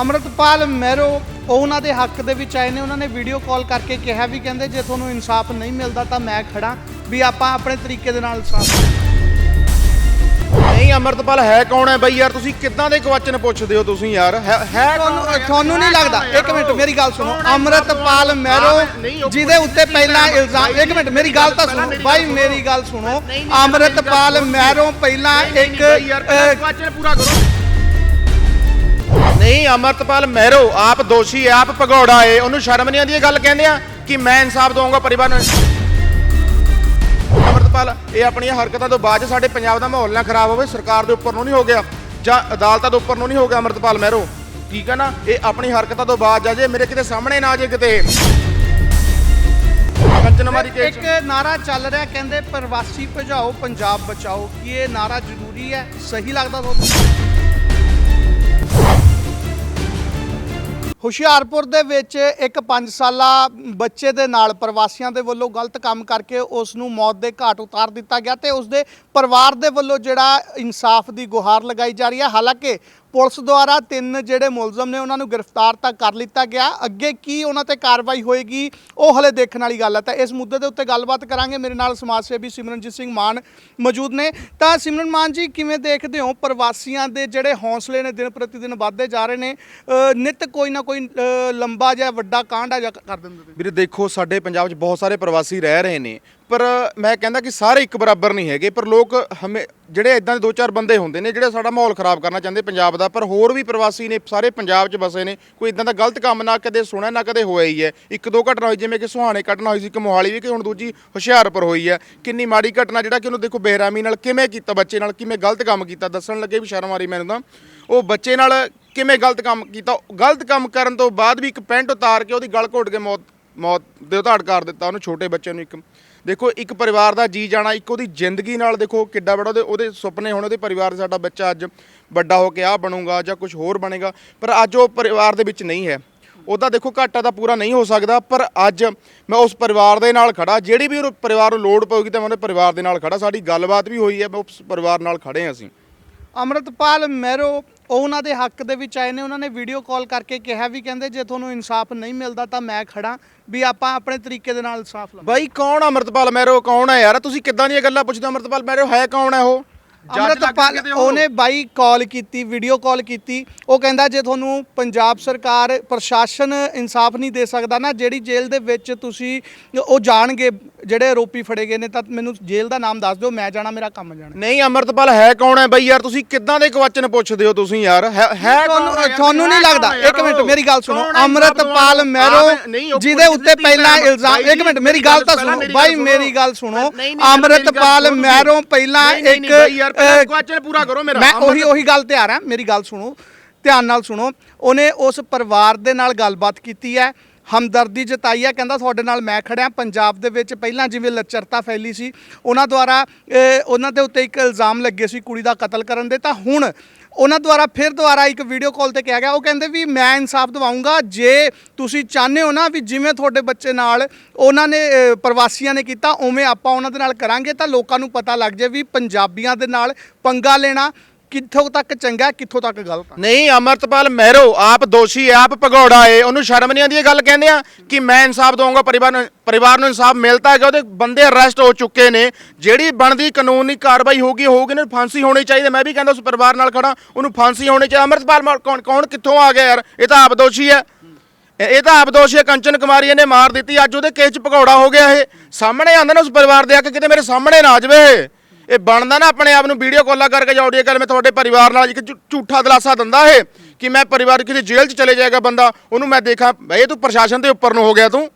ਅਮਰਤਪਾਲ ਮਹਿਰੋ ਉਹ ਉਹਨਾਂ ਦੇ ਹੱਕ ਦੇ ਵਿੱਚ ਆਏ ਨੇ। ਉਹਨਾਂ ਨੇ ਵੀਡੀਓ ਕਾਲ ਕਰਕੇ ਕਿਹਾ ਵੀ ਕਹਿੰਦੇ ਜੇ ਤੁਹਾਨੂੰ ਇਨਸਾਫ ਨਹੀਂ ਮਿਲਦਾ ਤਾਂ ਮੈਂ ਖੜਾ ਵੀ ਆਪਾਂ ਆਪਣੇ ਤਰੀਕੇ ਦੇ ਨਾਲ ਇਨਸਾਫ ਨਹੀਂ ਅਮਰਤਪਾਲ ਹੈ ਕੌਣ ਹੈ? ਬਈ ਯਾਰ ਤੁਸੀਂ ਕਿੱਦਾਂ ਦੇ ਕੁਐਸਚਨ ਪੁੱਛਦੇ ਹੋ ਤੁਸੀਂ ਯਾਰ? ਹੈ ਤੁਹਾਨੂੰ ਨਹੀਂ ਲੱਗਦਾ? ਇੱਕ ਮਿੰਟ ਮੇਰੀ ਗੱਲ ਸੁਣੋ? ਅਮਰਤਪਾਲ ਮਹਿਰੋ ਜਿਹਦੇ ਉੱਤੇ ਪਹਿਲਾਂ ਇਲਜ਼ਾਮ ਇੱਕ ਮਿੰਟ ਮੇਰੀ ਗੱਲ ਤਾਂ ਸੁਣੋ। ਬਾਈ ਮੇਰੀ ਗੱਲ ਸੁਣੋ। ਅਮਰਤਪਾਲ ਮਹਿਰੋ ਪਹਿਲਾਂ ਇੱਕ ਕੁਐਸਚਨ ਪੂਰਾ ਕਰੋ। ਨਹੀਂ ਅਮਰਤਪਾਲ ਮਹਿਰੋ ਆਪ ਦੋਸ਼ੀ ਹੈ ਆਪ ਭਗੌੜਾ ਹੈ। ਉਹਨੂੰ ਸ਼ਰਮ ਨਹੀਂ ਆਉਂਦੀ ਇਹ ਗੱਲ ਕਹਿੰਦੇ ਆ ਕਿ ਮੈਂ ਇਨਸਾਫ ਦਊਂਗਾ ਪਰਿਵਾਰ ਨੂੰ। ਅਮਰਤਪਾਲ ਇਹ ਆਪਣੀਆਂ ਹਰਕਤਾਂ ਤੋਂ ਬਾਅਦ 'ਚ ਸਾਡੇ ਪੰਜਾਬ ਦਾ ਮਾਹੌਲ ਨਾ ਖਰਾਬ ਹੋਵੇ ਸਰਕਾਰ ਦੇ ਉੱਪਰ ਨੂੰ ਨਹੀਂ ਹੋ ਗਿਆ ਜਾਂ ਅਦਾਲਤਾਂ ਦੇ ਉੱਪਰ ਨੂੰ ਨਹੀਂ ਹੋ ਗਿਆ ਅਮਰਤਪਾਲ ਮਹਿਰੋ। ਠੀਕ ਹੈ ਨਾ? ਇਹ ਆਪਣੀ ਹਰਕਤਾਂ ਤੋਂ ਬਾਅਦ ਜਾ ਜੇ ਮੇਰੇ ਕਿਤੇ ਸਾਹਮਣੇ ਨਾ ਆ ਜੇ ਕਿਤੇ। ਕੰਚਨਮਾਰੀ ਕੇਸ। ਇੱਕ ਨਾਰਾ ਚੱਲ ਰਿਹਾ ਕਹਿੰਦੇ ਪ੍ਰਵਾਸੀ ਭਜਾਓ ਪੰਜਾਬ ਬਚਾਓ। ਕੀ ਇਹ ਨਾਰਾ ਜ਼ਰੂਰੀ ਹੈ? ਸਹੀ ਲੱਗਦਾ ਤੁਹਾਨੂੰ? ਹੁਸ਼ਿਆਰਪੁਰ ਦੇ ਵਿੱਚ ਇੱਕ 5 ਸਾਲਾ ਬੱਚੇ ਦੇ ਨਾਲ ਪ੍ਰਵਾਸੀਆਂ ਦੇ ਵੱਲੋਂ ਗਲਤ ਕੰਮ ਕਰਕੇ ਉਸ ਨੂੰ ਮੌਤ ਦੇ ਘਾਟ ਉਤਾਰ ਦਿੱਤਾ ਗਿਆ ਤੇ ਉਸ ਦੇ ਪਰਿਵਾਰ ਦੇ ਵੱਲੋਂ ਜਿਹੜਾ ਇਨਸਾਫ ਦੀ ਗੁਹਾਰ ਲਗਾਈ ਜਾ ਰਹੀ ਹੈ। ਹਾਲਾਂਕਿ ਪੁਲਿਸ ਦੁਆਰਾ ਤਿੰਨ ਜਿਹੜੇ ਮੁਲਜ਼ਮ ਨੇ ਉਹਨਾਂ ਨੂੰ ਗ੍ਰਿਫਤਾਰ ਤਾਂ ਕਰ ਲਿੱਤਾ ਗਿਆ। ਅੱਗੇ ਕੀ ਉਹਨਾਂ ਤੇ ਕਾਰਵਾਈ ਹੋਏਗੀ ਉਹ ਹਲੇ ਦੇਖਣ ਵਾਲੀ ਗੱਲ ਹੈ। ਤਾਂ ਇਸ ਮੁੱਦੇ ਦੇ ਉੱਤੇ ਗੱਲਬਾਤ ਕਰਾਂਗੇ। ਮੇਰੇ ਨਾਲ ਸਮਾਜ ਸੇਵੀ ਸਿਮਰਨਜੀਤ ਸਿੰਘ ਮਾਨ ਮੌਜੂਦ ਨੇ। ਤਾਂ ਸਿਮਰਨ ਮਾਨ ਜੀ ਕਿਵੇਂ ਦੇਖਦੇ ਹੋ? ਪ੍ਰਵਾਸੀਆਂ ਦੇ ਜਿਹੜੇ ਹੌਸਲੇ ਨੇ ਦਿਨ ਪ੍ਰਤੀ ਦਿਨ ਵੱਧਦੇ ਜਾ ਰਹੇ ਨੇ ਅ, ਨਿਤ ਕੋਈ ਨਾ ਕੋਈ ਲੰਬਾ ਜਾਂ ਵੱਡਾ ਕਾਂਡ ਆ ਜਾ ਕਰ ਦਿੰਦੇ ਵੀਰੇ ਦੇਖੋ ਸਾਡੇ ਪੰਜਾਬ 'ਚ ਬਹੁਤ ਸਾਰੇ ਪ੍ਰਵਾਸੀ ਰਹਿ ਰਹੇ ਨੇ। ਪਰ ਮੈਂ ਕਹਿੰਦਾ ਕਿ ਸਾਰੇ ਇੱਕ ਬਰਾਬਰ ਨਹੀਂ ਹੈਗੇ, ਪਰ ਲੋਕ ਹਮੇ, ਜਿਹੜੇ ਇਦਾਂ ਦੇ ਦੋ ਚਾਰ ਬੰਦੇ ਹੁੰਦੇ ਨੇ, ਜਿਹੜੇ ਸਾਡਾ ਮਾਹੌਲ ਖਰਾਬ ਕਰਨਾ ਚਾਹੁੰਦੇ ਪੰਜਾਬ ਦਾ, ਪਰ ਹੋਰ ਵੀ ਪ੍ਰਵਾਸੀ ਨੇ, ਸਾਰੇ ਪੰਜਾਬ 'ਚ ਵਸੇ ਨੇ, ਕੋਈ ਇਦਾਂ ਦਾ ਗਲਤ ਕੰਮ ਨਾ ਕਦੇ ਸੁਣਿਆ, ਨਾ ਕਦੇ ਹੋਇਆ ਹੀ ਹੈ। ਇੱਕ ਦੋ ਘਟਨਾ ਹੋਈ, ਜਿਵੇਂ ਕਿ ਸੁਹਾਣੇ ਘਟਨਾ ਹੋਈ ਸੀ ਕਿ ਮੋਹਾਲੀ ਵੀ ਕਿ ਹੁਣ ਦੂਜੀ ਹੁਸ਼ਿਆਰਪੁਰ ਹੋਈ ਹੈ। ਕਿੰਨੀ ਮਾੜੀ ਘਟਨਾ, ਜਿਹੜਾ ਕਿ ਉਹਨੂੰ ਦੇਖੋ ਬੇਰਾਮੀ ਨਾਲ ਕਿਵੇਂ ਕੀਤਾ, ਬੱਚੇ ਨਾਲ ਕਿਵੇਂ ਗਲਤ ਕੰਮ ਕੀਤਾ, ਦੱਸਣ ਲੱਗੇ ਵੀ ਸ਼ਰਮ ਆ ਰਹੀ ਮੈਨੂੰ ਤਾਂ। ਉਹ ਬੱਚੇ ਨਾਲ ਕਿਵੇਂ ਗਲਤ ਕੰਮ ਕੀਤਾ ਗਲਤ ਕੰਮ ਕਰਨ ਤੋਂ ਬਾਅਦ ਵੀ ਇੱਕ ਪੈਂਟ ਉਤਾਰ ਕੇ ਉਹਦੀ ਗਲ ਘੋਟ ਕੇ ਮੌਤ ਮੌਤ ਦੇ ਉਤਾੜ ਕਰ ਦਿੱਤਾ, ਉਹਨੂੰ ਛੋਟੇ ਬੱਚੇ ਨੂੰ ਇੱਕ ਦੇਖੋ, ਇੱਕ ਪਰਿਵਾਰ ਦਾ ਜੀ ਜਾਣਾ, ਇੱਕ ਉਹਦੀ ਜ਼ਿੰਦਗੀ ਨਾਲ ਦੇਖੋ ਕਿੱਡਾ ਬੜਾ ਉਹਦੇ ਉਹਦੇ ਸੁਪਨੇ ਹੋਣ, ਉਹਦੇ ਪਰਿਵਾਰ ਦੇ ਸਾਡਾ ਬੱਚਾ ਅੱਜ ਵੱਡਾ ਹੋ ਕੇ ਆ ਬਣੂਗਾ ਜਾਂ ਕੁਝ ਹੋਰ ਬਣੇਗਾ, ਪਰ ਅੱਜ ਉਹ ਪਰਿਵਾਰ ਦੇ ਵਿੱਚ ਨਹੀਂ ਹੈ। ਉਹਦਾ ਦੇਖੋ ਘਾਟਾ ਤਾਂ ਪੂਰਾ ਨਹੀਂ ਹੋ ਸਕਦਾ, ਪਰ ਅੱਜ ਮੈਂ ਉਸ ਪਰਿਵਾਰ ਦੇ ਨਾਲ ਖੜਾ ਜਿਹੜੀ ਵੀ ਉਹ ਪਰਿਵਾਰ ਨੂੰ ਲੋੜ ਪਊਗੀ ਤਾਂ ਮੈਂ ਉਹਦੇ ਪਰਿਵਾਰ ਦੇ ਨਾਲ ਖੜਾ ਸਾਡੀ ਗੱਲਬਾਤ ਵੀ ਹੋਈ ਹੈ, ਮੈਂ ਉਸ ਪਰਿਵਾਰ ਨਾਲ ਖੜੇ ਹਾਂ ਅਸੀਂ। ਅਮਰਤਪਾਲ ਮੈਰੋ ਉਹ ਉਹਨਾਂ ਦੇ ਹੱਕ ਦੇ ਵਿੱਚ ਆਏ ਨੇ, ਉਹਨਾਂ ਨੇ ਵੀਡੀਓ ਕਾਲ ਕਰਕੇ ਕਿਹਾ ਵੀ ਕਹਿੰਦੇ ਜੇ ਤੁਹਾਨੂੰ ਇਨਸਾਫ ਨਹੀਂ ਮਿਲਦਾ ਤਾਂ ਮੈਂ ਖੜਾ ਵੀ ਆਪਾਂ ਆਪਣੇ ਤਰੀਕੇ ਦੇ ਨਾਲ ਇਨਸਾਫ ਲਵਾਂਗੇ। ਬਾਈ ਕੌਣ ਆ ਅਮਰਤਪਾਲ? ਮਹਿਰੋ ਕੌਣ ਹੈ ਯਾਰ? ਤੁਸੀਂ ਕਿੱਦਾਂ ਦੀਆਂ ਗੱਲਾਂ ਪੁੱਛਦੇ ਹੋ? ਅਮਰਤਪਾਲ ਮੈਰੋ ਹੈ ਕੌਣ ਹੈ ਉਹ? ਅਮਰਤਪਾਲ? ਉਹਨੇ ਬਾਈ ਕਾਲ ਕੀਤੀ ਵੀਡੀਓ ਕਾਲ ਕੀਤੀ। ਉਹ ਕਹਿੰਦਾ ਜੇ ਤੁਹਾਨੂੰ ਪੰਜਾਬ ਸਰਕਾਰ ਪ੍ਰਸ਼ਾਸਨ ਇਨਸਾਫ ਨਹੀਂ ਦੇ ਸਕਦਾ ਨਾ ਜਿਹੜੀ ਜੇਲ੍ਹ ਦੇ ਵਿੱਚ ਤੁਸੀਂ ਉਹ ਜਾਣਗੇ ਜਿਹੜੇ ਆਰੋਪੀ ਫੜੇ ਗਏ ਨੇ ਤਾਂ ਮੈਨੂੰ ਜੇਲ੍ਹ ਦਾ ਨਾਮ ਦੱਸ ਦਿਓ ਮੈਂ ਜਾਣਾ ਮੇਰਾ ਕੰਮ ਜਾਣਾ। ਨਹੀਂ ਅਮਰਤਪਾਲ ਹੈ ਕੌਣ ਹੈ? ਬਈ ਯਾਰ ਤੁਸੀਂ ਕਿੱਦਾਂ ਦੇ ਕੁਐਸਚਨ ਪੁੱਛਦੇ ਹੋ ਤੁਸੀਂ ਯਾਰ? ਹੈ ਤੁਹਾਨੂੰ ਨਹੀਂ ਲੱਗਦਾ? ਇੱਕ ਮਿੰਟ? ਮੇਰੀ ਗੱਲ ਸੁਣੋ। ਅਮਰਤਪਾਲ ਮਹਿਰੋ ਜਿਹਦੇ ਉੱਤੇ ਪਹਿਲਾਂ ਇਲਜ਼ਾਮ ਇੱਕ ਮਿੰਟ ਮੇਰੀ ਗੱਲ ਤਾਂ ਸੁਣੋ। ਬਾਈ ਮੇਰੀ ਗੱਲ ਸੁਣੋ। ਅਮਰਤਪਾਲ ਮਹਿਰੋ ਪਹਿਲਾਂ ਇੱਕ question ਪੂਰਾ ਕਰੋ ਮੇਰਾ। ਮੈਂ ਉਹੀ ਉਹੀ ਗੱਲ ਤੇ ਆ ਰਿਹਾ ਮੇਰੀ ਗੱਲ ਸੁਣੋ ਧਿਆਨ ਨਾਲ ਸੁਣੋ ਉਹਨੇ ਉਸ ਪਰਿਵਾਰ ਦੇ ਨਾਲ ਗੱਲਬਾਤ ਕੀਤੀ ਹੈ ਹਮਦਰਦੀ ਜਤਾਈ ਹੈ ਕਹਿੰਦਾ ਤੁਹਾਡੇ ਨਾਲ ਮੈਂ ਖੜਿਆ। ਪੰਜਾਬ ਦੇ ਵਿੱਚ ਪਹਿਲਾਂ ਜਿਵੇਂ ਲੱਚਰਤਾ ਫੈਲੀ ਸੀ, ਉਹਨਾਂ ਦੁਆਰਾ ਉਹਨਾਂ ਦੇ ਉੱਤੇ ਇੱਕ ਇਲਜ਼ਾਮ ਲੱਗੇ ਸੀ ਕੁੜੀ ਦਾ ਕਤਲ ਕਰਨ ਦੇ। ਤਾਂ ਹੁਣ ਉਹਨਾਂ ਦੁਆਰਾ ਫਿਰ ਦੁਆਰਾ ਇੱਕ ਵੀਡੀਓ ਕਾਲ ਤੇ ਕਿਹਾ ਗਿਆ। ਉਹ ਕਹਿੰਦੇ ਵੀ ਮੈਂ ਇਨਸਾਫ ਦਿਵਾਉਂਗਾ ਜੇ ਤੁਸੀਂ ਚਾਹੁੰਦੇ ਹੋ ਨਾ ਵੀ ਜਿਵੇਂ ਤੁਹਾਡੇ ਬੱਚੇ ਨਾਲ ਉਹਨਾਂ ਨੇ ਪ੍ਰਵਾਸੀਆਂ ਨੇ ਕੀਤਾ, ਉਵੇਂ ਆਪਾਂ ਉਹਨਾਂ ਦੇ ਨਾਲ ਕਰਾਂਗੇ। ਤਾਂ ਲੋਕਾਂ ਨੂੰ ਪਤਾ ਲੱਗ ਜਾਵੇ ਵੀ ਪੰਜਾਬੀਆਂ ਦੇ ਨਾਲ ਪੰਗਾ ਲੈਣਾ ਕਿੱਥੋਂ ਤੱਕ ਚੰਗਾ, ਕਿੱਥੋਂ ਤੱਕ ਗਲਤ ਆ? ਨਹੀਂ, ਅਮਰਤਪਾਲ ਮਹਿਰੋ, ਆਪ ਦੋਸ਼ੀ ਹੈ, ਆਪ ਭਗੌੜਾ ਏ। ਉਹਨੂੰ ਸ਼ਰਮ ਨਹੀਂ ਆਉਂਦੀ ਇਹ ਗੱਲ ਕਹਿੰਦੇ ਆ ਕਿ ਮੈਂ ਇਨਸਾਫ ਦਊਂਗਾ, ਪਰਿਵਾਰ ਨੂੰ ਪਰਿਵਾਰ ਨੂੰ ਇਨਸਾਫ ਮਿਲਦਾ ਹੈਗਾ, ਉਹਦੇ ਬੰਦੇ ਅਰੈਸਟ ਹੋ ਚੁੱਕੇ ਨੇ। ਜਿਹੜੀ ਬਣਦੀ ਕਾਨੂੰਨੀ ਕਾਰਵਾਈ ਹੋਗੀ ਹੋਊਗੀ ਨਾ ਫਾਂਸੀ ਹੋਣੀ ਚਾਹੀਦੀ। ਮੈਂ ਵੀ ਕਹਿੰਦਾ ਉਸ ਪਰਿਵਾਰ ਨਾਲ ਖੜਾ, ਉਹਨੂੰ ਫਾਂਸੀ ਹੋਣੀ ਚਾਹੀਦੀ। ਅਮਰਤਪਾਲ ਮਾ- ਕੌਣ ਕੌਣ ਕਿੱਥੋਂ ਆ ਗਿਆ ਯਾਰ? ਇਹ ਤਾਂ ਆਪ ਦੋਸ਼ੀ ਹੈ। ਇਹ ਤਾਂ ਆਪ ਦੋਸ਼ੀ ਹੈ, ਕੰਚਨ ਕੁਮਾਰੀ ਇਹਨੇ ਮਾਰ ਦਿੱਤੀ। ਅੱਜ ਉਹਦੇ ਕੇਸ 'ਚ ਭਗੌੜਾ ਹੋ ਗਿਆ ਇਹ। ਸਾਹਮਣੇ ਆਂਦਾ ਨਾ ਉਸ ਪਰਿਵਾਰ ਦੇ ਆ ਕੇ ਕਿਤੇ ਮੇਰੇ ਸਾਹਮਣੇ ਨਾ ਆ ਜਾਵੇ ਇਹ। ਬਣਦਾ ਨਾ ਆਪਣੇ ਆਪ ਨੂੰ ਵੀਡੀਓ ਕਾਲਾਂ ਕਰਕੇ ਜਾਂ ਆਡੀਓ ਕਾਲ ਮੈਂ ਤੁਹਾਡੇ ਪਰਿਵਾਰ ਨਾਲ ਇੱਕ ਝੂ- ਝੂਠਾ ਦਿਲਾਸਾ ਦਿੰਦਾ ਇਹ, ਕਿ ਮੈਂ ਪਰਿਵਾਰ ਕਿਤੇ ਜੇਲ੍ਹ 'ਚ ਚਲੇ ਜਾਏਗਾ ਬੰਦਾ, ਉਹਨੂੰ ਮੈਂ ਦੇਖਾਂ, ਬਈ ਤੂੰ ਪ੍ਰਸ਼ਾਸਨ ਦੇ ਉੱਪਰ ਨੂੰ ਹੋ ਗਿਆ ਤੂੰ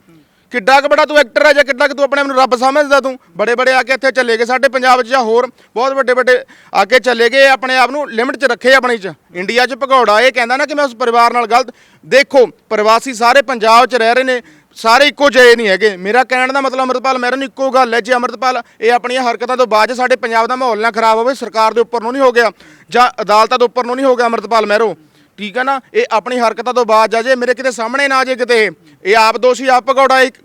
ਕਿੱਡਾ ਕੁ ਬੜਾ ਤੂੰ ਐਕਟਰ ਹੈ ਜਾਂ ਕਿੱਡਾ ਕੁ ਤੂੰ ਆਪਣੇ ਆਪ ਨੂੰ ਰੱਬ ਸਮਝਦਾ ਤੂੰ ਬੜੇ ਬੜੇ ਆ ਕੇ ਇੱਥੇ ਚੱਲੇ ਗਏ, ਸਾਡੇ ਪੰਜਾਬ 'ਚ ਜਾਂ ਹੋਰ, ਬਹੁਤ ਵੱਡੇ ਵੱਡੇ ਆ ਕੇ ਚੱਲੇ ਗਏ ਆਪਣੇ ਆਪ ਨੂੰ ਲਿਮਟ 'ਚ ਰੱਖੇ ਆਪਣੀ 'ਚ ਇੰਡੀਆ 'ਚ ਭਗੌੜਾ, ਇਹ ਕਹਿੰਦਾ ਨਾ ਕਿ ਮੈਂ ਉਸ ਪਰਿਵਾਰ ਨਾਲ ਗਲਤ, ਦੇਖੋ, ਪ੍ਰਵਾਸੀ ਸਾਰੇ ਪੰਜਾਬ 'ਚ ਰਹਿ ਰਹੇ ਨੇ ਸਾਰੇ ਇੱਕੋ ਜਿਹੇ ਨਹੀਂ ਹੈਗੇ। ਮੇਰਾ ਕਹਿਣ ਦਾ ਮਤਲਬ ਅਮਰਤਪਾਲ ਮੇਰੇ ਨੂੰ ਇੱਕੋ ਗੱਲ ਹੈ। ਜੇ ਅਮਰਤਪਾਲ ਇਹ ਆਪਣੀਆਂ ਹਰਕਤਾਂ ਤੋਂ ਬਾਅਦ ਸਾਡੇ ਪੰਜਾਬ ਦਾ ਮਾਹੌਲ ਨਾ ਖਰਾਬ ਹੋਵੇ ਸਰਕਾਰ ਦੇ ਉੱਪਰ ਨੂੰ ਨਹੀਂ ਹੋ ਗਿਆ ਜਾਂ ਅਦਾਲਤਾਂ ਦੇ ਉੱਪਰ ਨੂੰ ਨਹੀਂ ਹੋ ਗਿਆ ਅਮਰਤਪਾਲ ਮਹਿਰੋ ਠੀਕ ਹੈ ਨਾ? ਇਹ ਆਪਣੀ ਹਰਕਤਾਂ ਤੋਂ ਬਾਅਦ ਜਾ ਜੇ ਮੇਰੇ ਕਿਤੇ ਸਾਹਮਣੇ ਨਾ ਆ ਜੇ ਕਿਤੇ ਇਹ ਆਪ ਦੋਸ਼ੀ ਆਪ ਭਗੌੜਾ ਇੱਕ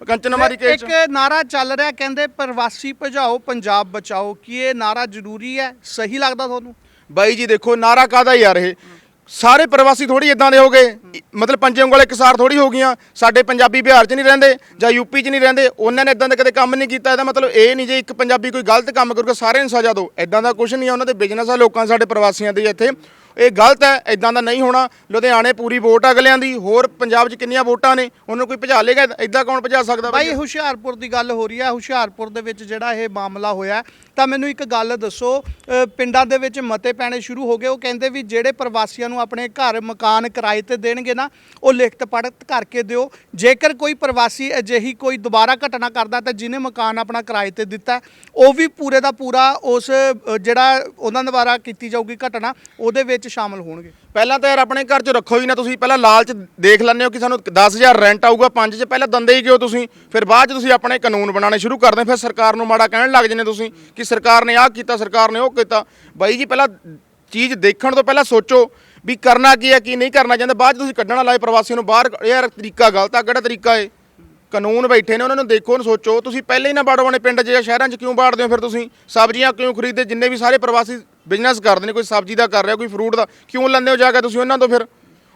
ਕੰਚਨਮਾਰੀ ਕੇਸ। ਇੱਕ ਨਾਰਾ ਚੱਲ ਰਿਹਾ ਕਹਿੰਦੇ ਪ੍ਰਵਾਸੀ ਭਜਾਓ ਪੰਜਾਬ ਬਚਾਓ। ਕੀ ਇਹ ਨਾਰਾ ਜ਼ਰੂਰੀ ਹੈ? ਸਹੀ ਲੱਗਦਾ ਤੁਹਾਨੂੰ? ਬਾਈ ਜੀ ਦੇਖੋ ਨਾਰਾ ਕਾਦਾ ਯਾਰ ਇਹ? ਸਾਰੇ ਪ੍ਰਵਾਸੀ ਥੋੜੀ ਇਦਾਂ ਦੇ ਹੋ ਗਏ। ਮਤਲਬ ਪੰਜੇ ਉਂਗਲ ਇਕਸਾਰ ਥੋੜੀ ਹੋ ਗਈਆਂ। ਸਾਡੇ ਪੰਜਾਬੀ ਬਿਹਾਰ 'ਚ ਨਹੀਂ ਰਹਿੰਦੇ ਜਾਂ ਯੂਪੀ 'ਚ ਨਹੀਂ ਰਹਿੰਦੇ। ਉਹਨਾਂ ਨੇ ਇਦਾਂ ਦਾ ਕਦੇ ਕੰਮ ਨਹੀਂ ਕੀਤਾ। ਇਹਦਾ ਮਤਲਬ ਇਹ ਨਹੀਂ ਜੇ ਇੱਕ ਪੰਜਾਬੀ ਕੋਈ ਗਲਤ ਕੰਮ ਕਰੂਗਾ, ਸਾਰਿਆਂ ਨੂੰ ਸਜ਼ਾ ਦਿਓ। ਇਦਾਂ ਦਾ ਕੁਝ ਨਹੀਂ ਆ। ਉਹਨਾਂ ਦੇ ਬਿਜ਼ਨਸ ਆ, ਲੋਕਾਂ ਸਾਡੇ ਪ੍ਰਵਾਸੀਆਂ ਦੇ ਇੱਥੇ। ਇਹ ਗਲਤ ਹੈ। ਇਦਾਂ ਦਾ ਨਹੀਂ ਹੋਣਾ। ਲੁਧਿਆਣੇ ਪੂਰੀ ਵੋਟ ਅਗਲਿਆਂ ਦੀ। ਹੋਰ ਪੰਜਾਬ 'ਚ ਕਿੰਨੀਆਂ ਵੋਟਾਂ ਨੇ? ਉਹਨੂੰ ਕੋਈ ਭਜਾ ਲੇਗਾ ਇਦਾਂ ਕੌਣ ਭਜਾ ਸਕਦਾ ਬਾਈ, ਹੁਸ਼ਿਆਰਪੁਰ ਦੀ ਗੱਲ ਹੋ ਰਹੀ ਹੈ। ਹੁਸ਼ਿਆਰਪੁਰ ਦੇ ਵਿੱਚ ਜਿਹੜਾ ਇਹ ਮਾਮਲਾ ਹੋਇਆ ਤਾਂ ਮੈਨੂੰ ਇੱਕ ਗੱਲ ਦੱਸੋ ਪਿੰਡਾਂ ਦੇ ਵਿੱਚ ਮਤੇ ਪੈਣੇ ਸ਼ੁਰੂ ਹੋ ਗਏ। ਉਹ ਕਹਿੰਦੇ ਵੀ ਜਿਹੜੇ ਪ੍ਰਵਾਸੀਆਂ ਨੂੰ ਆਪਣੇ ਘਰ ਮਕਾਨ ਕਿਰਾਏ ਤੇ ਦੇਣਗੇ ਨਾ, ਉਹ ਲਿਖਤ ਪੜਤ ਕਰਕੇ ਦਿਓ। ਜੇਕਰ ਕੋਈ ਪ੍ਰਵਾਸੀ ਅਜਿਹੀ ਕੋਈ ਦੁਬਾਰਾ ਘਟਨਾ ਕਰਦਾ ਤਾਂ ਜਿਹਨੇ ਮਕਾਨ ਆਪਣਾ ਕਿਰਾਏ ਤੇ ਦਿੱਤਾ, ਉਹ ਵੀ ਪੂਰੇ ਦਾ ਪੂਰਾ ਉਸ ਜਿਹੜਾ ਉਹਨਾਂ ਦੁਆਰਾ ਕੀਤੀ ਜਾਊਗੀ ਘਟਨਾ, ਉਹਦੇ ਵਿੱਚ ਸ਼ਾਮਲ ਹੋਣਗੇ। ਪਹਿਲਾਂ ਤਾਂ ਯਾਰ ਆਪਣੇ ਘਰ 'ਚ ਰੱਖੋ ਹੀ ਨਾ ਤੁਸੀਂ ਪਹਿਲਾਂ ਲਾਲਚ ਦੇਖ ਲੈਂਦੇ ਹੋ ਕਿ ਸਾਨੂੰ 10000 ਰੈਂਟ ਆਊਗਾ 5 'ਚ ਪਹਿਲਾਂ ਦੰਦੇ ਹੀ ਕਿਉਂ ਤੁਸੀਂ? ਫਿਰ ਬਾਅਦ 'ਚ ਤੁਸੀਂ ਆਪਣੇ ਕਾਨੂੰਨ ਬਣਾਉਣੇ ਸ਼ੁਰੂ ਕਰਦੇ ਹੋ, ਫਿਰ ਸਰਕਾਰ ਨੂੰ ਮਾੜਾ ਕਹਿਣ ਲੱਗ ਜਾਂਦੇ ਤੁਸੀਂ ਕਿ ਸਰਕਾਰ ਨੇ ਆਹ ਕੀਤਾ ਸਰਕਾਰ ਨੇ ਉਹ ਕੀਤਾ। ਬਾਈ ਜੀ ਪਹਿਲਾਂ ਚੀਜ਼ ਦੇਖਣ ਤੋਂ ਪਹਿਲਾਂ ਸੋਚੋ ਵੀ ਕਰਨਾ ਕੀ ਹੈ ਕੀ ਨਹੀਂ ਕਰਨਾ ਚਾਹੁੰਦੇ ਬਾਅਦ 'ਚ ਤੁਸੀਂ ਕੱਢਣਾ ਲਾਏ ਪ੍ਰਵਾਸੀਆਂ ਨੂੰ ਬਾਹਰ ਯਾਰ ਤਰੀਕਾ ਗਲਤ ਆ ਕਿਹੜਾ ਤਰੀਕਾ ਏ? ਕਾਨੂੰਨ ਬੈਠੇ ਨੇ ਉਹਨਾਂ ਨੂੰ ਦੇਖੋ ਉਹਨੂੰ ਸੋਚੋ ਤੁਸੀਂ ਪਹਿਲੇ ਹੀ ਨਾ ਬਾੜੋ ਆਪਣੇ ਪਿੰਡ 'ਚ ਜਾਂ ਸ਼ਹਿਰਾਂ 'ਚ ਕਿਉਂ ਬਾੜਦੇ ਹੋ ਫਿਰ ਤੁਸੀਂ? ਸਬਜ਼ੀਆਂ ਕਿਉਂ ਖਰੀਦਦੇ? ਜਿੰਨੇ ਵੀ ਸਾਰੇ ਪ੍ਰਵਾਸੀ ਬਿਜ਼ਨਸ ਕਰਦੇ ਨੇ, ਕੋਈ ਸਬਜ਼ੀ ਦਾ ਕਰ ਰਿਹਾ, ਕੋਈ ਫਰੂਟ ਦਾ, ਕਿਉਂ ਲੈਂਦੇ ਹੋ ਜਾ ਕੇ ਤੁਸੀਂ ਉਹਨਾਂ ਤੋਂ ਫਿਰ?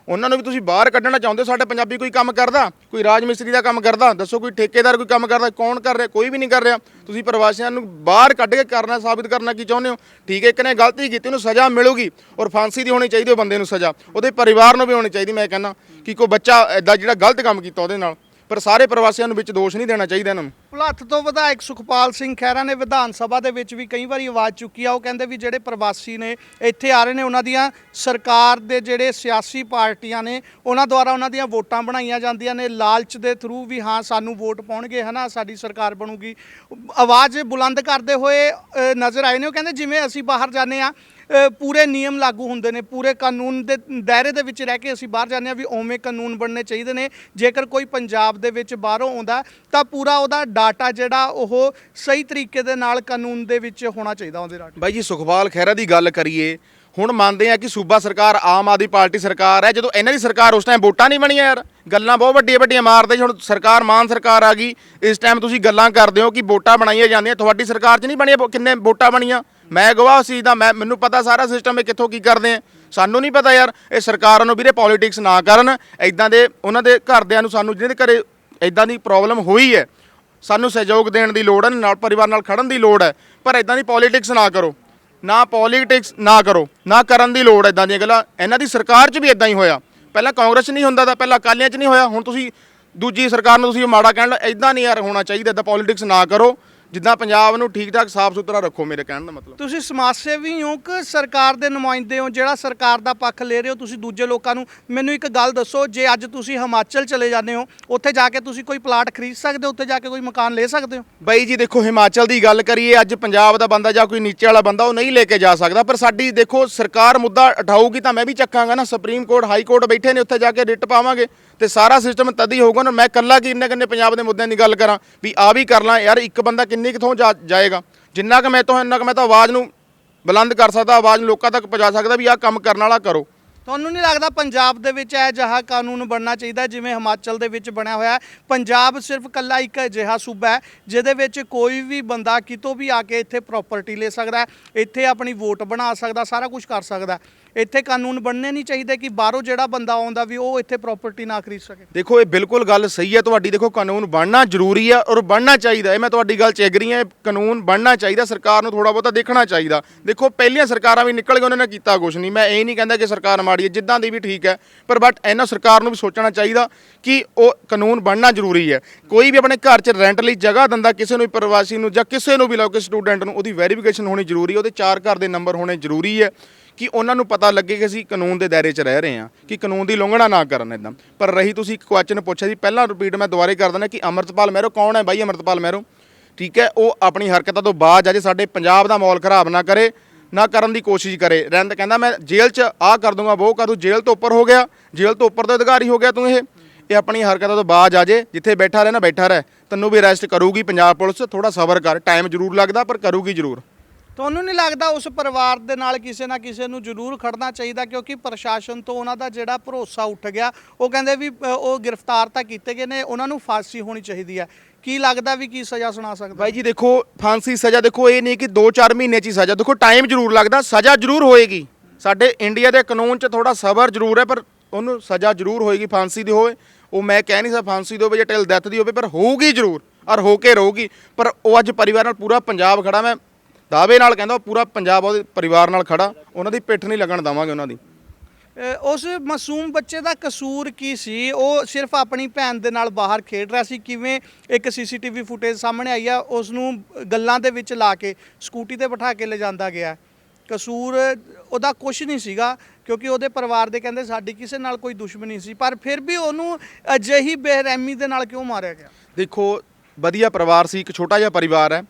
ਉਹਨਾਂ ਨੂੰ ਵੀ ਤੁਸੀਂ ਬਾਹਰ ਕੱਢਣਾ ਚਾਹੁੰਦੇ ਹੋ, ਸਾਡੇ ਪੰਜਾਬੀ ਕੋਈ ਕੰਮ ਕਰਦਾ? ਕੋਈ ਰਾਜ ਮਿਸਤਰੀ ਦਾ ਕੰਮ ਕਰਦਾ? ਦੱਸੋ ਕੋਈ ਠੇਕੇਦਾਰ ਕੋਈ ਕੰਮ ਕਰਦਾ, ਕੌਣ ਕਰ ਰਿਹਾ, ਕੋਈ ਵੀ ਨਹੀਂ ਕਰ ਰਿਹਾ। ਤੁਸੀਂ ਪ੍ਰਵਾਸੀਆਂ ਨੂੰ ਬਾਹਰ ਕੱਢ ਕੇ ਕਰਨਾ, ਸਾਬਿਤ ਕਰਨਾ ਕੀ ਚਾਹੁੰਦੇ ਹੋ? ਠੀਕ ਹੈ, ਇੱਕ ਨੇ ਗਲਤੀ ਕੀਤੀ, ਉਹਨੂੰ ਸਜ਼ਾ ਮਿਲੂਗੀ ਔਰ ਫਾਂਸੀ ਦੀ ਹੋਣੀ ਚਾਹੀਦੀ ਉਹ ਬੰਦੇ ਨੂੰ ਸਜ਼ਾ, ਉਹਦੇ ਪਰਿਵਾਰ ਨੂੰ ਵੀ ਹੋਣੀ ਚਾਹੀਦੀ, ਮੈਂ ਕਹਿੰਦਾ ਕਿ ਕੋਈ ਬੱਚਾ ਐਦਾਂ ਜਿਹੜਾ ਗਲਤ ਕੰਮ ਕੀਤਾ ਉਹਦੇ ਨਾਲ। ਪਰ ਸਾਰੇ ਪ੍ਰਵਾਸੀਆਂ ਨੂੰ ਵਿੱਚ ਦੋਸ਼ ਨਹੀਂ ਦੇਣਾ ਚਾਹੀਦਾ ਇਹਨਾਂ ਨੂੰ। ਭੁਲੱਥ ਤੋਂ ਵਿਧਾਇਕ ਸੁਖਪਾਲ ਸਿੰਘ ਖਹਿਰਾ ਨੇ ਵਿਧਾਨ ਸਭਾ ਦੇ ਵਿੱਚ ਵੀ ਕਈ ਵਾਰੀ ਆਵਾਜ਼ ਚੁੱਕੀ ਆ। ਉਹ ਕਹਿੰਦੇ ਵੀ ਜਿਹੜੇ ਪ੍ਰਵਾਸੀ ਨੇ ਇੱਥੇ ਆ ਰਹੇ ਨੇ ਉਹਨਾਂ ਦੀਆਂ ਸਰਕਾਰ ਦੇ ਜਿਹੜੇ ਸਿਆਸੀ ਪਾਰਟੀਆਂ ਨੇ ਉਹਨਾਂ ਦੁਆਰਾ ਉਹਨਾਂ ਦੀਆਂ ਵੋਟਾਂ ਬਣਾਈਆਂ ਜਾਂਦੀਆਂ ਨੇ। ਲਾਲਚ ਦੇ ਥਰੂ ਵੀ ਹਾਂ ਸਾਨੂੰ ਵੋਟ ਪਾਉਣਗੇ ਹਨਾ ਸਾਡੀ ਸਰਕਾਰ ਬਣੂਗੀ। ਆਵਾਜ਼ ਬੁਲੰਦ ਕਰਦੇ ਹੋਏ ਅ, ਨਜ਼ਰ ਆਏ ਨੇ। ਉਹ ਕਹਿੰਦੇ ਜਿਵੇਂ ਅਸੀਂ ਬਾਹਰ ਜਾਂਦੇ ਆ ਪੂਰੇ ਨਿਯਮ ਲਾਗੂ ਹੁੰਦੇ ਨੇ, ਪੂਰੇ ਕਾਨੂੰਨ ਦੇ ਦਾਇਰੇ ਦੇ ਵਿੱਚ ਰਹਿ ਕੇ ਅਸੀਂ ਬਾਹਰ ਜਾਂਦੇ ਆ ਵੀ ਉਵੇਂ ਕਾਨੂੰਨ ਬਣਨੇ ਚਾਹੀਦੇ ਨੇ। ਜੇਕਰ ਕੋਈ ਪੰਜਾਬ ਦੇ ਵਿੱਚ ਬਾਹਰੋਂ ਆਉਂਦਾ, ਤਾਂ ਪੂਰਾ ਉਹਦਾ ਡਾਟਾ ਜਿਹੜਾ ਉਹ ਸਹੀ ਤਰੀਕੇ ਦੇ ਨਾਲ ਕਾਨੂੰਨ ਦੇ ਵਿੱਚ ਹੋਣਾ ਚਾਹੀਦਾ ਉਹਦੇ ਡਾਟਾ ਬਾਈ ਜੀ ਸੁਖਪਾਲ ਖਹਿਰਾ ਦੀ ਗੱਲ ਕਰੀਏ, ਹੁਣ ਮੰਨਦੇ ਆ ਕਿ ਸੂਬਾ ਸਰਕਾਰ, ਆਮ ਆਦਮੀ ਪਾਰਟੀ ਸਰਕਾਰ ਹੈ, ਜਦੋਂ ਇਹਨਾਂ ਦੀ ਸਰਕਾਰ ਉਸ ਟਾਈਮ ਵੋਟਾਂ ਨਹੀਂ ਬਣੀਆਂ ਯਾਰ, ਗੱਲਾਂ ਬਹੁਤ ਵੱਡੀਆਂ ਵੱਡੀਆਂ ਮਾਰਦੇ ਹੁਣ ਸਰਕਾਰ ਮਾਨ ਸਰਕਾਰ ਆ ਗਈ, ਇਸ ਟਾਈਮ ਤੁਸੀਂ ਗੱਲਾਂ ਕਰਦੇ ਹੋ ਕਿ ਵੋਟਾਂ ਬਣਾਈਆਂ ਜਾਂਦੀਆਂ, ਤੁਹਾਡੀ ਸਰਕਾਰ 'ਚ ਨਹੀਂ ਬਣੀਆਂ ਵੋ- ਕਿੰਨੇ ਵੋਟਾਂ ਬਣੀਆਂ? ਮੈਂ ਗਵਾਹ ਸੀ ਦਾ, ਮੈਂ ਮੈਨੂੰ ਪਤਾ ਸਾਰਾ ਸਿਸਟਮ ਇਹ ਕਿੱਥੋਂ ਕੀ ਕਰਦੇ ਆ। ਸਾਨੂੰ ਨਹੀਂ ਪਤਾ ਯਾਰ, ਇਹ ਸਰਕਾਰਾਂ ਨੂੰ ਵੀਰੇ ਪੋਲਿਟਿਕਸ ਨਾ ਕਰਨ ਐਦਾਂ ਦੇ ਉਹਨਾਂ ਦੇ ਘਰਦਿਆਂ ਨੂੰ ਸਾਨੂੰ ਜਿਹਦੇ ਘਰੇ ਐਦਾਂ ਦੀ ਪ੍ਰੋਬਲਮ ਹੋਈ ਹੈ, ਸਾਨੂੰ ਸਹਿਯੋਗ ਦੇਣ ਦੀ ਲੋੜ ਹੈ, ਨਾਲ ਪਰਿਵਾਰ ਨਾਲ ਖੜਨ ਦੀ ਲੋੜ ਹੈ, ਪਰ ਇਦਾਂ ਦੀ ਪੋਲਿਟਿਕਸ ਨਾ ਕਰੋ। ਨਾ ਪੋਲਿਟਿਕਸ ਨਾ ਕਰੋ, ਨਾ ਕਰਨ ਦੀ ਲੋੜ ਇਦਾਂ ਦੀਆਂ ਗੱਲਾਂ। ਇਹਨਾਂ ਦੀ ਸਰਕਾਰ 'ਚ ਵੀ ਇਦਾਂ ਹੀ ਹੋਇਆ। ਪਹਿਲਾਂ ਕਾਂਗਰਸ 'ਚ ਨਹੀਂ ਹੁੰਦਾ ਤਾਂ ਪਹਿਲਾਂ ਅਕਾਲੀਆਂ 'ਚ ਨਹੀਂ ਹੋਇਆ, ਹੁਣ ਤੁਸੀਂ ਦੂਜੀ ਸਰਕਾਰ ਨੂੰ ਤੁਸੀਂ ਮਾੜਾ ਕਹਿਣ ਲੱਗ ਇਦਾਂ ਨਹੀਂ ਯਾਰ ਹੋਣਾ ਚਾਹੀਦਾ ਤਾਂ ਪੋਲਿਟਿਕਸ ਨਾ ਕਰੋ। ਜਿੱਦਾਂ ਪੰਜਾਬ ਨੂੰ ਠੀਕ ਠਾਕ ਸਾਫ਼ ਸੁਥਰਾ ਰੱਖੋ ਮੇਰੇ ਕਹਿਣ ਦਾ ਮਤਲਬ। ਤੁਸੀਂ ਸਮਾਜ ਸੇਵੀ ਹੋ ਕਿ ਸਰਕਾਰ ਦੇ ਨੁਮਾਇੰਦੇ ਹੋ? ਜਿਹੜਾ ਸਰਕਾਰ ਦਾ ਪੱਖ ਲੈ ਰਹੇ ਹੋ ਤੁਸੀਂ ਦੂਜੇ ਲੋਕਾਂ ਨੂੰ? ਮੈਨੂੰ ਇੱਕ ਗੱਲ ਦੱਸੋ ਜੇ ਅੱਜ ਤੁਸੀਂ ਹਿਮਾਚਲ ਚਲੇ ਜਾਂਦੇ ਹੋ ਉੱਥੇ ਜਾ ਕੇ ਤੁਸੀਂ ਕੋਈ ਪਲਾਟ ਖਰੀਦ ਸਕਦੇ ਹੋ? ਉੱਥੇ ਜਾ ਕੇ ਕੋਈ ਮਕਾਨ ਲੈ ਸਕਦੇ ਹੋ? ਬਾਈ ਜੀ ਦੇਖੋ ਹਿਮਾਚਲ ਦੀ ਗੱਲ ਕਰੀਏ ਅੱਜ ਪੰਜਾਬ ਦਾ ਬੰਦਾ ਜਾਂ ਕੋਈ ਨੀਚੇ ਵਾਲਾ ਬੰਦਾ ਉਹ ਨਹੀਂ ਲੈ ਕੇ ਜਾ ਸਕਦਾ ਪਰ ਸਾਡੀ ਦੇਖੋ ਸਰਕਾਰ ਮੁੱਦਾ ਉਠਾਊਗੀ ਤਾਂ ਮੈਂ ਵੀ ਚੱਕਾਂਗਾ ਨਾ। ਸੁਪਰੀਮ ਕੋਰਟ ਹਾਈ ਕੋਰਟ ਬੈਠੇ ਨੇ ਉੱਥੇ ਜਾ ਕੇ ਰਿਟ ਪਾਵਾਂਗੇ। ਤੇ ਸਾਰਾ ਸਿਸਟਮ ਤਦ ਹੀ ਹੋਊਗਾ ਨਾ। ਮੈਂ ਇਕੱਲਾ ਕੀ ਇੰਨੇ ਕੰਨੇ ਪੰਜਾਬ ਦੇ ਮੁੱਦਿਆਂ ਦੀ ਗੱਲ ਕਰਾਂ ਵੀ ਆ ਵੀ ਕਰ ਲਾਂ ਯਾਰ, ਇੱਕ ਬੰਦਾ ਕਿੰਨੀ ਕਿਥੋਂ ਜਾਏਗਾ। ਜਿੰਨਾ ਕਿ ਮੈਂ ਤੋਂ ਇੰਨਾ ਕਿ ਮੈਂ ਤਾਂ ਆਵਾਜ਼ ਨੂੰ ਬੁਲੰਦ ਕਰ ਸਕਦਾ, ਆਵਾਜ਼ ਨੂੰ ਲੋਕਾਂ ਤੱਕ ਪਹੁੰਚਾ ਸਕਦਾ ਵੀ ਆਹ ਕੰਮ ਕਰਨ ਵਾਲਾ ਕਰੋ। ਤੁਹਾਨੂੰ ਨਹੀਂ ਲੱਗਦਾ ਪੰਜਾਬ ਦੇ ਵਿੱਚ ਇਹ ਜਿਹਾ ਕਾਨੂੰਨ ਬਣਨਾ ਚਾਹੀਦਾ ਜਿਵੇਂ ਹਿਮਾਚਲ ਦੇ ਵਿੱਚ ਬਣਿਆ ਹੋਇਆ ਪੰਜਾਬ ਸਿਰਫ ਕੱਲਾ ਇੱਕ ਅਜਿਹਾ ਸੂਬਾ ਹੈ, ਜਿਹਦੇ ਵਿੱਚ ਕੋਈ ਵੀ ਬੰਦਾ ਕਿਤੋਂ ਵੀ ਆ ਕੇ ਇੱਥੇ ਪ੍ਰਾਪਰਟੀ ਲੈ ਸਕਦਾ ਇੱਥੇ ਆਪਣੀ ਵੋਟ ਬਣਾ ਸਕਦਾ, ਸਾਰਾ ਕੁਝ ਕਰ ਸਕਦਾ ਇੱਥੇ ਕਾਨੂੰਨ ਬਣਨੇ ਨਹੀਂ ਚਾਹੀਦੇ ਕਿ ਬਾਹਰੋਂ ਜਿਹੜਾ ਬੰਦਾ ਆਉਂਦਾ ਵੀ ਉਹ ਇੱਥੇ ਪ੍ਰਾਪਰਟੀ ਨਾ ਖਰੀਦ ਸਕੇ। ਦੇਖੋ, ਇਹ ਬਿਲਕੁਲ ਗੱਲ ਸਹੀ ਹੈ, ਤੁਹਾਡੀ ਦੇਖੋ ਕਾਨੂੰਨ ਬਣਨਾ ਜ਼ਰੂਰੀ ਹੈ ਔਰ ਬਣਨਾ ਚਾਹੀਦਾ। ਹੈ ਮੈਂ ਤੁਹਾਡੀ ਗੱਲ 'ਚ ਐਗਰੀ ਹਾਂ, ਇਹ ਕਾਨੂੰਨ ਬਣਨਾ ਚਾਹੀਦਾ, ਸਰਕਾਰ ਨੂੰ ਥੋੜਾ ਬਹੁਤਾ ਦੇਖਣਾ ਚਾਹੀਦਾ। ਦੇਖੋ, ਪਹਿਲੀਆਂ ਸਰਕਾਰਾਂ ਵੀ ਨਿਕਲ ਗਏ, ਉਹਨਾਂ ਨੇ ਕੀਤਾ ਕੁਝ ਨਹੀਂ। ਮੈਂ ਇਹ ਨਹੀਂ ਕਹਿੰਦਾ ਕਿ ਸਰਕਾਰ ਮਾੜੀ ਹੈ, ਜਿੱਦਾਂ ਦੀ ਵੀ ਠੀਕ ਹੈ, ਪਰ ਬਟ ਇਹਨਾਂ ਸਰਕਾਰ ਨੂੰ ਵੀ ਸੋਚਣਾ ਚਾਹੀਦਾ ਕਿ ਉਹ ਕਾਨੂੰਨ ਬਣਨਾ ਜ਼ਰੂਰੀ ਹੈ। ਕੋਈ ਵੀ ਆਪਣੇ ਘਰ 'ਚ ਰੈਂਟ ਲਈ ਜਗ੍ਹਾ ਦਿੰਦਾ ਕਿਸੇ ਨੂੰ ਵੀ, ਪ੍ਰਵਾਸੀ ਨੂੰ ਜਾਂ ਕਿਸੇ ਨੂੰ ਵੀ ਲਾਓ ਕਿ ਸਟੂਡੈਂਟ ਨੂੰ, ਉਹਦੀ ਵੈਰੀਫਿਕੇਸ਼ਨ ਹੋਣੀ ਜ਼ਰੂਰੀ ਹੈ, ਉਹਦੇ ਚਾਰ ਘਰ ਦੇ ਨੰਬਰ ਹੋਣੇ ਜ਼ਰੂਰੀ ਹੈ। ਕਿ ਉਹਨਾਂ ਨੂੰ ਪਤਾ ਲੱਗੇ ਕਿ ਅਸੀਂ ਕਾਨੂੰਨ ਦੇ ਦਾਇਰੇ 'ਚ ਰਹਿ ਰਹੇ ਹਾਂ, ਕਿ ਕਾਨੂੰਨ ਦੀ ਉਲੰਘਣਾ ਨਾ ਕਰਨ ਇਦਾਂ। ਪਰ ਰਹੀ ਤੁਸੀਂ ਇੱਕ ਕੁਐਸਚਨ ਪੁੱਛਿਆ ਸੀ ਪਹਿਲਾਂ ਰਿਪੀਟ ਮੈਂ ਦੁਬਾਰੇ ਕਰ ਦਿੰਦਾ ਕਿ ਅਮਰਤਪਾਲ ਮਹਿਰੋ ਕੌਣ ਹੈ ਬਾਈ ਅਮਰਤਪਾਲ ਮਹਿਰੋ? ਠੀਕ ਹੈ, ਉਹ ਆਪਣੀ ਹਰਕਤਾਂ ਤੋਂ ਬਾਅਦ ਜੇ ਸਾਡੇ ਪੰਜਾਬ ਦਾ ਮਾਹੌਲ ਖਰਾਬ ਨਾ ਕਰੇ, ਨਾ ਕਰਨ ਦੀ ਕੋਸ਼ਿਸ਼ ਕਰੇ। ਰਹਿੰਦ ਕਹਿੰਦਾ, ਮੈਂ ਜੇਲ੍ਹ 'ਚ ਆਹ ਕਰ ਦੂੰਗਾ ਉਹ ਕਰ ਦੂੰ। ਜੇਲ੍ਹ ਤੋਂ ਉੱਪਰ ਹੋ ਗਿਆ, ਜੇਲ੍ਹ ਤੋਂ ਉੱਪਰ ਦਾ ਅਧਿਕਾਰੀ ਹੋ ਗਿਆ ਤੂੰ ਇਹ। ਇਹ ਆਪਣੀ ਹਰਕਤਾਂ ਤੋਂ ਬਾਅਦ ਆ ਜੇ, ਜਿੱਥੇ ਬੈਠਾ ਰਹਿ ਨਾ ਬੈਠਾ ਰਹਿ। ਤੈਨੂੰ ਵੀ ਅਰੈਸਟ ਕਰੂਗੀ ਪੰਜਾਬ ਪੁਲਿਸ ਥੋੜਾ ਸਬਰ ਕਰ ਟਾਈਮ ਜ਼ਰੂਰ ਲੱਗਦਾ, ਪਰ ਕਰੂਗੀ ਜ਼ਰੂਰ। ਤੁਹਾਨੂੰ ਨਹੀਂ ਲੱਗਦਾ ਉਸ ਪਰਿਵਾਰ ਦੇ ਨਾਲ ਕਿਸੇ ਨਾ ਕਿਸੇ ਨੂੰ ਜ਼ਰੂਰ ਖੜਨਾ ਚਾਹੀਦਾ? ਕਿਉਂਕਿ ਪ੍ਰਸ਼ਾਸਨ ਤੋਂ ਉਹਨਾਂ ਦਾ ਜਿਹੜਾ ਭਰੋਸਾ ਉੱਠ ਗਿਆ ਉਹ ਕਹਿੰਦੇ ਵੀ ਅ, ਉਹ ਗ੍ਰਿਫਤਾਰ ਤਾਂ ਕੀਤੇ ਗਏ ਨੇ ਉਹਨਾਂ ਨੂੰ ਫਾਂਸੀ ਹੋਣੀ ਚਾਹੀਦੀ ਹੈ। ਕੀ ਲੱਗਦਾ ਵੀ ਕੀ ਸਜ਼ਾ ਸੁਣਾ ਸਕਦਾ? ਬਾਈ ਜੀ ਦੇਖੋ ਫਾਂਸੀ ਸਜ਼ਾ ਦੇਖੋ ਇਹ ਨਹੀਂ ਕਿ 2-4 ਮਹੀਨੇ 'ਚ ਹੀ ਸਜ਼ਾ ਦੇਖੋ ਟਾਈਮ ਜ਼ਰੂਰ ਲੱਗਦਾ ਸਜ਼ਾ ਜ਼ਰੂਰ ਹੋਏਗੀ। ਸਾਡੇ ਇੰਡੀਆ ਦੇ ਕਾਨੂੰਨ 'ਚ ਥੋੜਾ ਸਬਰ ਜ਼ਰੂਰ ਹੈ ਪਰ ਉਹਨੂੰ ਸਜ਼ਾ ਜ਼ਰੂਰ ਹੋਏਗੀ ਫਾਂਸੀ ਦੀ ਹੋਵੇ। ਉਹ ਮੈਂ ਕਹਿ ਨਹੀਂ ਸਕਦਾ ਫਾਂਸੀ ਦੀ ਹੋਵੇ ਜਾਂ ਟਿਲ ਡੈਥ ਦੀ ਹੋਵੇ ਪਰ ਹੋਊਗੀ ਜ਼ਰੂਰ ਔਰ ਹੋ ਕੇ ਰਹੂਗੀ। ਪਰ ਉਹ ਅੱਜ ਪਰਿਵਾਰ ਨਾਲ ਪੂਰਾ ਪੰਜਾਬ ਖੜਾ ਮੈਂ ਦਾਅਵੇ ਨਾਲ ਕਹਿੰਦਾ ਉਹ ਪੂਰਾ ਪੰਜਾਬ ਉਹਦੇ ਪਰਿਵਾਰ ਨਾਲ ਖੜਾ ਉਹਨਾਂ ਦੀ ਪਿੱਠ ਨਹੀਂ ਲੱਗਣ ਦੇਵਾਂਗੇ ਉਹਨਾਂ ਦੀ। ਉਸ ਮਾਸੂਮ ਬੱਚੇ ਦਾ ਕਸੂਰ ਕੀ ਸੀ? ਉਹ ਸਿਰਫ ਆਪਣੀ ਭੈਣ ਦੇ ਨਾਲ ਬਾਹਰ ਖੇਡ ਰਿਹਾ ਸੀ ਕਿਵੇਂ ਇੱਕ ਸੀਸੀਟੀਵੀ ਫੁਟੇਜ ਸਾਹਮਣੇ ਆਈ ਆ ਉਸ ਨੂੰ ਗੱਲਾਂ ਦੇ ਵਿੱਚ ਲਾ ਕੇ ਸਕੂਟੀ ਤੇ ਬਿਠਾ ਕੇ ਲਿਜਾਂਦਾ ਗਿਆ। ਕਸੂਰ ਉਹਦਾ ਕੁਝ ਨਹੀਂ ਸੀਗਾ ਕਿਉਂਕਿ ਉਹਦੇ ਪਰਿਵਾਰ ਦੇ ਕਹਿੰਦੇ ਸਾਡੀ ਕਿਸੇ ਨਾਲ ਕੋਈ ਦੁਸ਼ਮਣੀ ਸੀ ਪਰ ਫਿਰ ਵੀ ਉਹਨੂੰ ਅਜਿਹੀ ਬੇਰਹਿਮੀ ਦੇ ਨਾਲ ਕਿਉਂ ਮਾਰਿਆ ਗਿਆ? ਦੇਖੋ ਵਧੀਆ ਪਰਿਵਾਰ ਸੀ ਇੱਕ ਛੋਟਾ ਜਿਹਾ ਪਰਿਵਾਰ ਹੈ।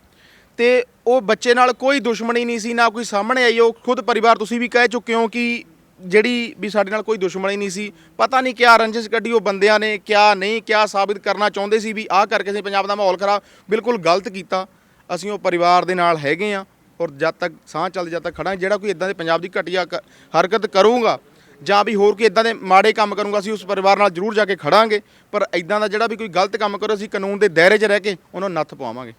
ਤੇ ਉਹ ਬੱਚੇ ਨਾਲ ਕੋਈ ਦੁਸ਼ਮਣੀ ਨਹੀਂ ਸੀ, ਨਾ ਕੋਈ ਸਾਹਮਣੇ ਆਈ, ਉਹ ਖੁਦ ਪਰਿਵਾਰ ਤੁਸੀਂ ਵੀ ਕਹਿ ਚੁੱਕੇ ਹੋ ਕਿ ਜਿਹੜੀ ਵੀ ਸਾਡੇ ਨਾਲ ਕੋਈ ਦੁਸ਼ਮਣੀ ਨਹੀਂ ਸੀ। ਪਤਾ ਨਹੀਂ ਕਿਆ ਰੰਜਿਸ਼ ਕੱਢੀ ਉਹ ਬੰਦਿਆਂ ਨੇ, ਕਿਆ ਨਹੀਂ, ਕਿਆ ਸਾਬਿਤ ਕਰਨਾ ਚਾਹੁੰਦੇ ਸੀ ਵੀ ਆਹ ਕਰਕੇ ਅਸੀਂ ਪੰਜਾਬ ਦਾ ਮਾਹੌਲ ਖਰਾਬ, ਬਿਲਕੁਲ ਗਲਤ ਕੀਤਾ। ਅਸੀਂ ਉਹ ਪਰਿਵਾਰ ਦੇ ਨਾਲ ਹੈਗੇ ਆ ਔਰ ਜਦ ਤੱਕ ਸਾਹ ਚੱਲਦੇ ਜਦ ਤੱਕ ਖੜਾ ਜਿਹੜਾ ਕੋਈ ਇਦਾਂ ਦੇ ਪੰਜਾਬ ਦੀ ਘਟੀਆ ਕ- ਹਰਕਤ ਕਰੂਗਾ ਜਾਂ ਵੀ ਹੋਰ ਕੋਈ ਇਦਾਂ ਦੇ ਮਾੜੇ ਕੰਮ ਕਰੂਗਾ, ਅਸੀਂ ਉਸ ਪਰਿਵਾਰ ਨਾਲ ਜ਼ਰੂਰ ਜਾ ਕੇ ਖੜਾਂਗੇ। ਪਰ ਇਦਾਂ ਦਾ ਜਿਹੜਾ ਵੀ ਕੋਈ ਗਲਤ ਕੰਮ ਕਰੇ, ਅਸੀਂ ਕਾਨੂੰਨ ਦੇ ਦਾਇਰੇ 'ਚ ਰਹਿ ਕੇ ਉਹਨਾਂ ਨੂੰ ਨੱਥ ਪਵਾਵਾਂਗੇ।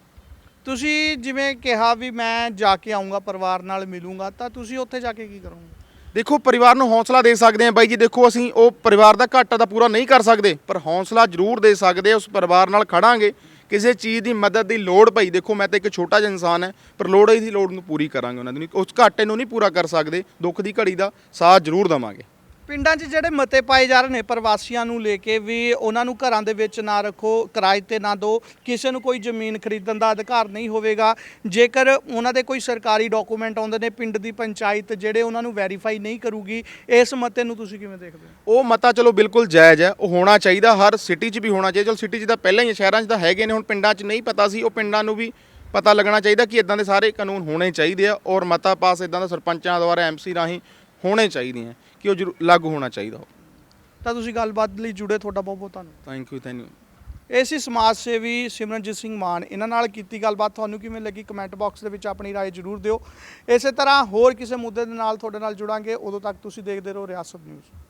ਤੁਸੀਂ ਜਿਵੇਂ ਕਿਹਾ ਵੀ ਮੈਂ ਜਾ ਕੇ ਆਉਂਗਾ ਪਰਿਵਾਰ ਨਾਲ ਮਿਲੂੰਗਾ ਤਾਂ ਤੁਸੀਂ ਉੱਥੇ ਜਾ ਕੇ ਕੀ ਕਰੋਗੇ? ਦੇਖੋ ਪਰਿਵਾਰ ਨੂੰ ਹੌਸਲਾ ਦੇ ਸਕਦੇ ਹਾਂ ਬਾਈ ਜੀ। ਦੇਖੋ ਅਸੀਂ ਉਹ ਪਰਿਵਾਰ ਦਾ ਘਾਟਾ ਤਾਂ ਪੂਰਾ ਨਹੀਂ ਕਰ ਸਕਦੇ ਪਰ ਹੌਸਲਾ ਜ਼ਰੂਰ ਦੇ ਸਕਦੇ ਹਾਂ, ਉਸ ਪਰਿਵਾਰ ਨਾਲ ਖੜਾਂਗੇ। ਕਿਸੇ ਚੀਜ਼ ਦੀ ਮਦਦ ਦੀ ਲੋੜ ਪਈ। ਦੇਖੋ ਮੈਂ ਤਾਂ ਇੱਕ ਛੋਟਾ ਜਿਹਾ ਇਨਸਾਨ ਹੈ ਪਰ ਲੋੜ ਹੀ ਦੀ ਲੋੜ ਨੂੰ ਪੂਰੀ ਕਰਾਂਗੇ ਉਹਨਾਂ ਦੀ। ਉਸ ਘਾਟੇ ਨੂੰ ਨਹੀਂ ਪੂਰਾ ਕਰ ਸਕਦੇ ਦੁੱਖ ਦੀ ਘੜੀ ਦਾ ਸਾਥ ਜ਼ਰੂਰ ਦਵਾਂਗੇ। ਪਿੰਡਾਂ 'ਚ ਜਿਹੜੇ ਮਤੇ ਪਾਏ ਜਾ ਰਹੇ ਨੇ ਪ੍ਰਵਾਸੀਆਂ ਨੂੰ ਲੈ ਕੇ ਵੀ ਉਹਨਾਂ ਨੂੰ ਘਰਾਂ ਦੇ ਵਿੱਚ ਨਾ ਰੱਖੋ, ਕਿਰਾਏ ਤੇ ਨਾ ਦਿਓ, ਕਿਸੇ ਨੂੰ ਕੋਈ ਜ਼ਮੀਨ ਖਰੀਦਣ ਦਾ ਅਧਿਕਾਰ ਨਹੀਂ ਹੋਵੇਗਾ। ਜੇਕਰ ਉਹਨਾਂ ਦੇ ਕੋਈ ਸਰਕਾਰੀ ਡਾਕੂਮੈਂਟ ਆਉਂਦੇ ਨੇ ਪਿੰਡ ਦੀ ਪੰਚਾਇਤ ਜਿਹੜੇ ਉਹਨਾਂ ਨੂੰ ਵੈਰੀਫਾਈ ਨਹੀਂ ਕਰੂਗੀ, ਇਸ ਮਤੇ ਨੂੰ ਤੁਸੀਂ ਕਿਵੇਂ ਦੇਖਦੇ ਹੋ? ਉਹ ਮਤਾ ਚਲੋ ਬਿਲਕੁਲ ਜਾਇਜ਼ ਹੈ, ਉਹ ਹੋਣਾ ਚਾਹੀਦਾ, ਹਰ ਸਿਟੀ 'ਚ ਵੀ ਹੋਣਾ ਚਾਹੀਦਾ। ਚਲੋ ਸਿਟੀ 'ਚ ਤਾਂ ਪਹਿਲਾਂ ਹੀ ਸ਼ਹਿਰਾਂ 'ਚ ਤਾਂ ਹੈਗੇ ਨੇ, ਹੁਣ ਪਿੰਡਾਂ 'ਚ ਨਹੀਂ ਪਤਾ ਸੀ, ਉਹ ਪਿੰਡਾਂ ਨੂੰ ਵੀ ਪਤਾ ਲੱਗਣਾ ਚਾਹੀਦਾ ਕਿ ਇਦਾਂ ਦੇ ਸਾਰੇ ਕਾਨੂੰਨ ਹੋਣੇ ਚਾਹੀਦੇ ਆ ਔਰ ਮਤਾ ਪਾਸ ਇਦਾਂ ਦਾ ਸਰਪੰਚਾਂ ਦੁਆਰਾ ਐਮਸੀ ਰਾਹੀਂ ਹੋਣੇ ਚਾਹੀਦੇ ਆ। ਕਿ ਉਹ ਜ਼ਰੂਰ ਲਾਗੂ ਹੋਣਾ ਚਾਹੀਦਾ ਉਹ ਤਾਂ ਤੁਸੀਂ ਗੱਲਬਾਤ ਲਈ ਜੁੜੇ ਤੁਹਾਡਾ ਬਹੁਤ ਬਹੁਤ ਧੰਨਵਾਦ ਥੈਂਕ ਯੂ ਥੈਂਕ ਯੂ ਇਹ ਸੀ ਸਮਾਜ ਸੇਵੀ ਸਿਮਰਨਜੀਤ ਸਿੰਘ ਮਾਨ ਇਹਨਾਂ ਨਾਲ ਕੀਤੀ ਗੱਲਬਾਤ ਤੁਹਾਨੂੰ ਕਿਵੇਂ ਲੱਗੀ ਕਮੈਂਟ ਬਾਕਸ ਦੇ ਵਿੱਚ ਆਪਣੀ رائے ਜ਼ਰੂਰ ਦਿਓ ਇਸੇ ਤਰ੍ਹਾਂ ਹੋਰ ਕਿਸੇ ਮੁੱਦੇ ਦੇ ਨਾਲ ਤੁਹਾਡੇ ਨਾਲ ਜੁੜਾਂਗੇ ਉਦੋਂ ਤੱਕ ਤੁਸੀਂ ਦੇਖਦੇ ਰਹੋ ਰਿਆਸਤ ਨਿਊਜ਼